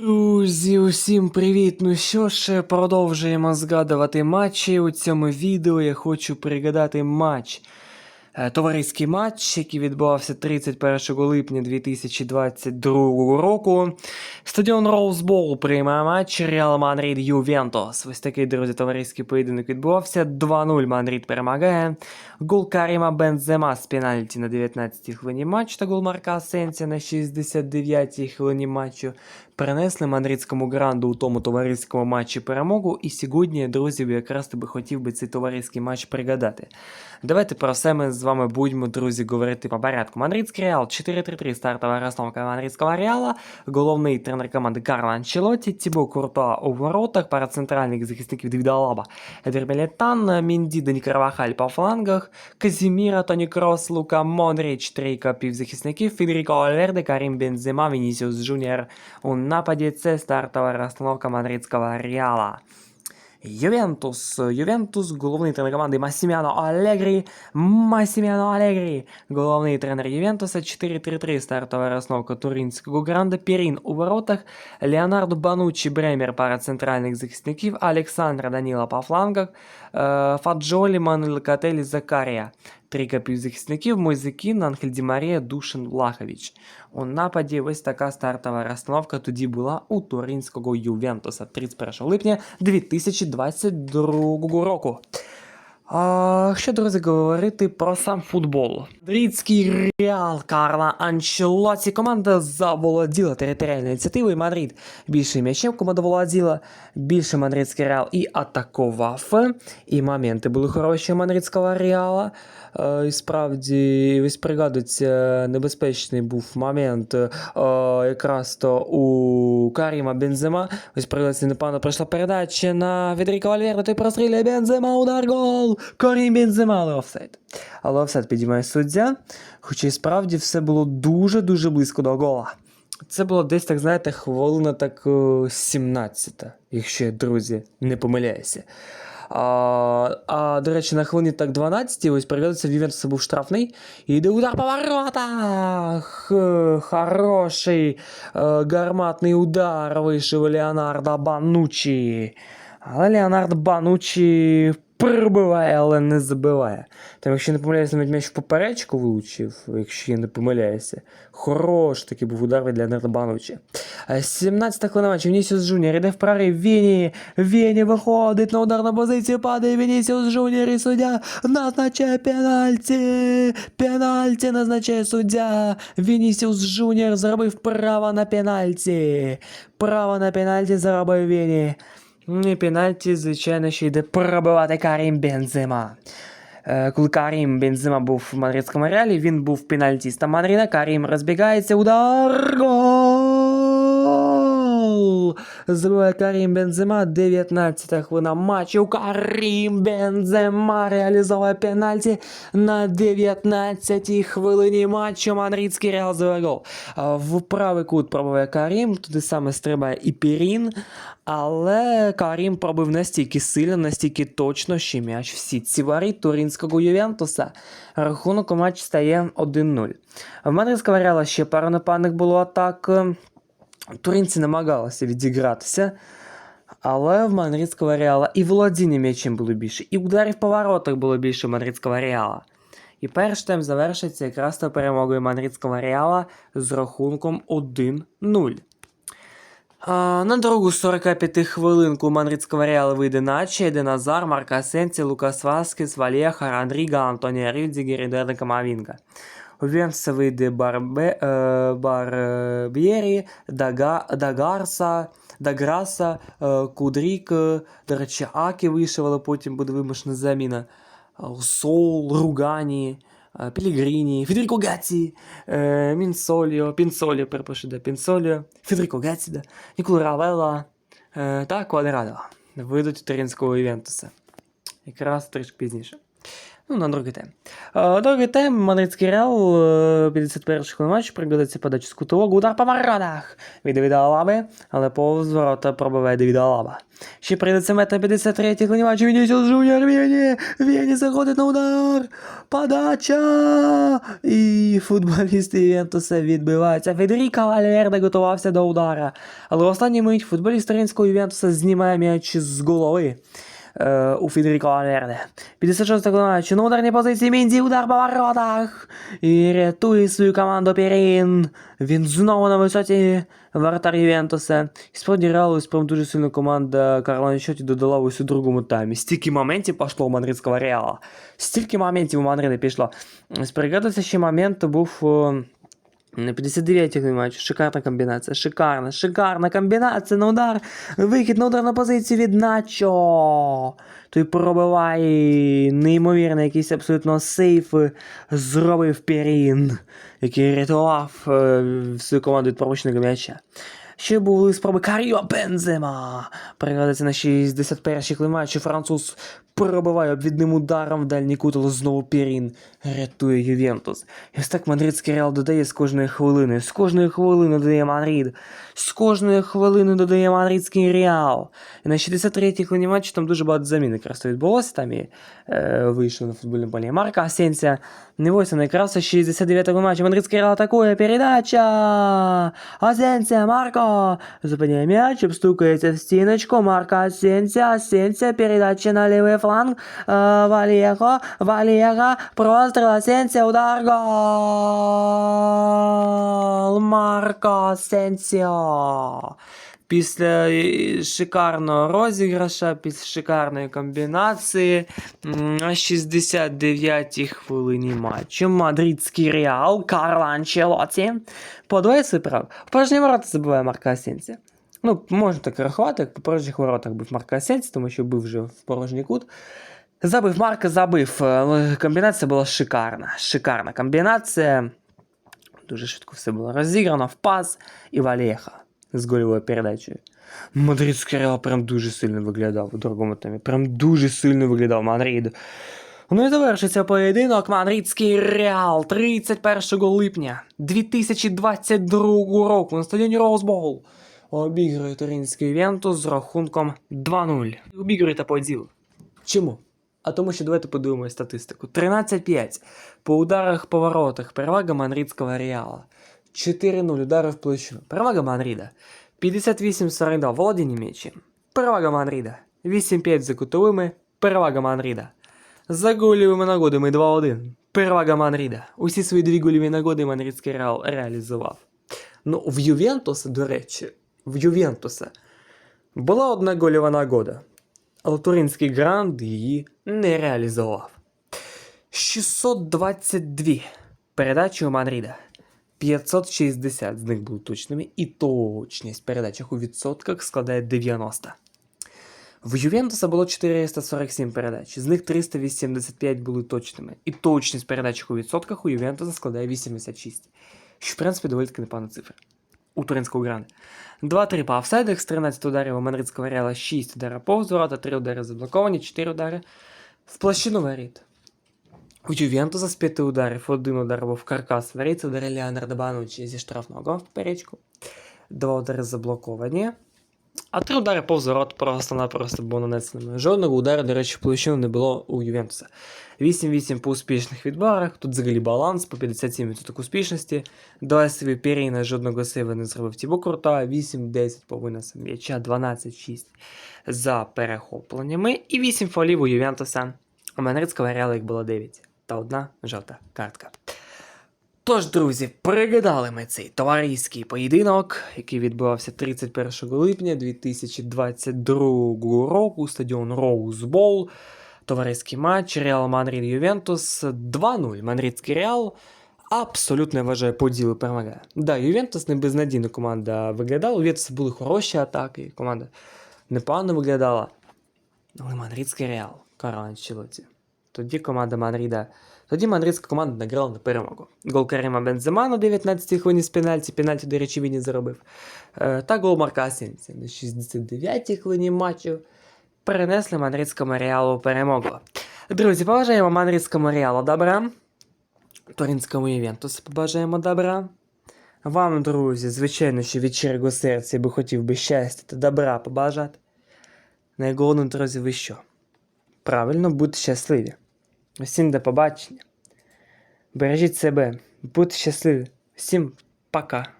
Друзі, усім привіт! Ну що ж, продовжуємо згадувати матчі. У цьому відео я хочу пригадати матч. е, Товариський матч, який відбувався 31 липня 2022 року. Стадіон Роузбол приймає матч Реал Мадрид Ювентус. Ось такий, друзі, товариський поєдинок відбувався. 2-0 Мадрид перемагає. Гол Каріма Бензема з пенальті на 19-й хвилині матчу та гол Марка Асенсія на 69-й хвилині матчу принесли мадридському гранду у тому товариському матчі перемогу. І сьогодні, друзі, якраз тобі хотів би цей товариський матч пригадати. Давайте про все ми з вами будемо, друзі, говорити по порядку. Мадридський Реал 4-3-3 стартова розстановка мадридського Реала. Головний тренер команди Карло Анчелотті, Тібо Куртуа у воротах, пара захисників Давіда Алаба, Мінді, Дані Карвахаль по флангах, Казіміра, Тоні Крос, Лука Модріч, трійка півзахисників, Федеріко Альверде, Карім Бензема, Вінісіус Джуніор у нападі. Це стартова розстановка мадридського Реала. Ювентус. Ювентус, головний тренер команди Масіміано Алегрі. Масіміано Алегрі. Головний тренер Ювентуса 4-3-3. Стартова розновка туринського гранда. Пірін у воротах. Леонардо Бануччі Бремер пара центральних захисників. Олександр Даніла по флангах. Е, Фаджолі, Мануель Кателі, Закарія. Трійка півзахисників. Мойзекін, Ангель Ді Марія, Душин Влахович. У нападі ось така стартова розстановка тоді була у туринського Ювентуса 31 липня 2022 року. А, що, друзі, говорити про сам футбол. Мадридський Реал Карла Анчелоті. Команда заволоділа територіальною ініціативою. Мадрид більше м'ячем команда володіла, більше мадридський Реал і атакував. І моменти були хороші мадридського Реала. Е, І справді, ось пригадується, небезпечний був момент е, якраз то у Каріма Бензема. Ось пригадується, непевно пройшла передача на Федеріко Вальверде, той простріляє Бензема, удар гол! Карім Бензема, але офсайд. Але офсайд підіймає суддя, хоча і справді все було дуже-дуже близько до гола. Це було десь, так знаєте, хвилина так е, 17, якщо я, друзі, не помиляюся. А, а до речі, на хвилині так 12 ось пригадується, в Ювентуса був штрафний. І йде удар по воротах. Хороший е, гарматний удар вийшов Леонардо Банучі. Але Леонардо Банучі прибиває, але не забиває. Там, якщо не помиляюся, навіть м'яч в поперечку влучив, якщо я не помиляюся. Хорош такий був удар від Леонардо Банучі. 17 хвилина. Вінісіус Джуніор іде в прорив. Віні. Віні виходить на ударну позицію, падає Вінісіус Джуніор і суддя назначає пенальті. Пенальті назначає суддя. Вінісіус Джуніор зробив право на пенальті. Право на пенальті заробив Віні. І пенальті, звичайно, ще йде пробивати Карім Бензема. Е, Коли Карім Бензима був в мадридському реалі, він був пенальтістом Мадрида. Карім розбігається, удар. Гол! Забиває Карім Бензема, 19 хвилина матчу. Карім Бензема реалізовує пенальті на 19 хвилині матчу. Мадридський реал забиває гол. В правий кут пробиває Карім, туди саме стрибає і Пірін. Але Карім пробив настільки сильно, настільки точно, що м'яч в сітці воріт туринського Ювентуса. Рахунок у матчі стає 1-0. В Мадридського Реала ще пару нападних було атак. Туринці намагалися відігратися. Але в мадридського Реала і володіння м'ячем було більше, і ударів по воротах було більше у мадридського Реала. І перший тайм завершиться якраз то перемогою мадридського Реала з рахунком 1-0. А, на другу 45 хвилинку мадридського Реала вийде Наче, Еде Назар, Марк Асенсі, Лукас Васкес, Валєха, Рандріга, Антонія Рюдзігер і Дерна Камавінга. Вийде Барбе, е, Барбєрі, Дага, Дагарса, Даграса, е, Кудрік, е, до речі, Акі вийшов, потім буде вимушена заміна. Сол, Ругані, Пелігріні, Федеріко Гатті, е, Мінсоліо, Пінсоліо, перепрошую, да, Пінсоліо, Федеріко Гатті, да, Нікола Равелла та Квадрадо вийдуть у Туринського Івентуса. Якраз трішки пізніше. Ну, на другий тайм. Е, Другий тайм, Мадридський Реал, е, 51 хвилин матчу, пригодиться подачу з кутового, удар по воротах від Давіда Алаби, але повз ворота пробиває Давіда Алаба. Ще прийдеться мет на 53-й хвилині матчу, Вінісіус Жуніор, Віні, Віні заходить на удар, подача, і футболісти Ювентуса відбиваються. Федеріко Вальверде готувався до удара, але в останній мить футболіст Ринського Ювентуса знімає м'яч з голови е, у Федеріко Вальверде. 56 матчу на ударній позиції Мінзі, удар по воротах. І рятує свою команду Перін. Він знову на висоті вратар Ювентуса. І справді Реалу справді дуже сильна команда Карла Анчоті додала ось у другому таймі. Стільки моментів пішло у мадридського Реала. Стільки моментів у Мадрида пішло. Спригадується ще момент був... на 59-й матч. Шикарна комбінація. Шикарна, шикарна комбінація на удар. Вихід на удар на позицію від Начо. Той пробиває неймовірно, якийсь абсолютно сейф зробив Перін, який рятував е, всю команду від пропущеного м'яча. Ще були спроби Каріо Бензема. Пригадується на 61-й хвилині матчу. Француз пробиває обвідним ударом в дальній кут, але знову Перін рятує Ювентус. І ось так мадридський Реал додає з кожної хвилини. З кожної хвилини додає Мадрид. З кожної хвилини додає мадридський Реал. І на 63-й хвилині матчу там дуже багато замін якраз відбулося. Там і е, вийшов на футбольному полі Марка Асенсія. Не ось на якраз 69-го матчу. Мадридський Реал атакує. Передача! Асенсія, Марко! Зупиняє м'яч, обстукається в стіночку. Марка Асенсія, Асенсія, передача на лівий фланг. Е, Валєго, Валєго, простріл, Асенсія, удар, гол! Марко Асенсіо! Після е, шикарного розіграша, після шикарної комбінації на 69-й хвилині матчу мадридський Реал Карло Анчелоті подвоє свій прав. В порожні ворота забиває Марка Асенсія. Ну, можна так рахувати, як по порожніх воротах був Марка Асенсія, тому що був вже в порожній кут. Забив Марка, забив. Але Комбінація була шикарна. Шикарна комбінація. Дуже швидко все було розіграно в пас і Валєха з гольовою передачею. Мадридський Реал прям дуже сильно виглядав у другому таймі. Прям дуже сильно виглядав Мадрид. Ну і завершиться поєдинок Мадридський Реал 31 липня 2022 року на стадіоні Роузбол. Обігрує Туринський Ювентус з рахунком 2-0. Обігрує та по ділу. Чому? А тому що давайте подивимося статистику. 13-5 по ударах по воротах. Перевага Мадридського Реала. 4-0 удари в площину. Перевага Мадрида. 58-42 володіння м'ячем. Перевага Мадрида. 8-5 за кутовими. Перевага Мадрида. За гольовими нагодами 2-1. Перевага Мадрида. Усі свої дві гольові нагоди Мадридський Реал реалізував. Ну, в Ювентуса, до речі, в Ювентуса була одна гольова нагода. Але Туринський Гранд її не реалізував. 622 передачі у Мадрида. 560 з них були точними, і точність передачах у відсотках складає 90. В Ювентуса було 447 передач, з них 385 були точними, і точність в передачах у відсотках у Ювентуса складає 86. Що, в принципі, доволі таки непогана цифра. У Туринського гранди. 2-3 по офсайдах, з 13 ударів у Мадридського Реала 6 ударів повз ворота, 3 удари заблоковані, 4 удари в площину воріт. У Ювентуса з 5 ударів один удар був в каркас воріт, удари Леонардо Банучі зі штрафного в перечку. Два удари заблоковані. А три удари повз ворот просто-напросто було нанесеними. Жодного удару, до речі, в площину не було у Ювентуса. 8-8 по успішних відборах, тут взагалі баланс по 57% успішності. Два сейви Періна, жодного сейва не зробив Тібо Курта, 8-10 по виносам м'яча, 12-6 за перехопленнями і 8 фолів у Ювентуса. У Мадридського Реала їх було 9 та одна жовта картка. Тож, друзі, пригадали ми цей товариський поєдинок, який відбувався 31 липня 2022 року, стадіон Роузбол. Товариський матч Реал Мадрид Ювентус 2-0. Мадридський Реал абсолютно я вважаю поділи перемагає. Да, Ювентус не безнадійна команда виглядала. У Ювентуса були хороші атаки, команда непогано виглядала. Але Мадридський Реал, Карло Анчелоті. Тоді команда Мадрида. Тоді мадридська команда награла на перемогу. Гол Карима Бензема на 19-й хвилині з пенальті. Пенальті, до речі, він і заробив. Е, Та гол Марка Асенсі на 69-й хвилині матчу перенесли мадридському реалу перемогу. Друзі, побажаємо мадридському Реалу добра. Туринському Ювентусу побажаємо добра. Вам, друзі, звичайно, що від щирого серця би хотів би щастя та добра побажати. Найголовніше, друзі, ви що? Правильно, будьте щасливі. Всім до побачення. Бережіть себе, будьте щасливі. Всім пока.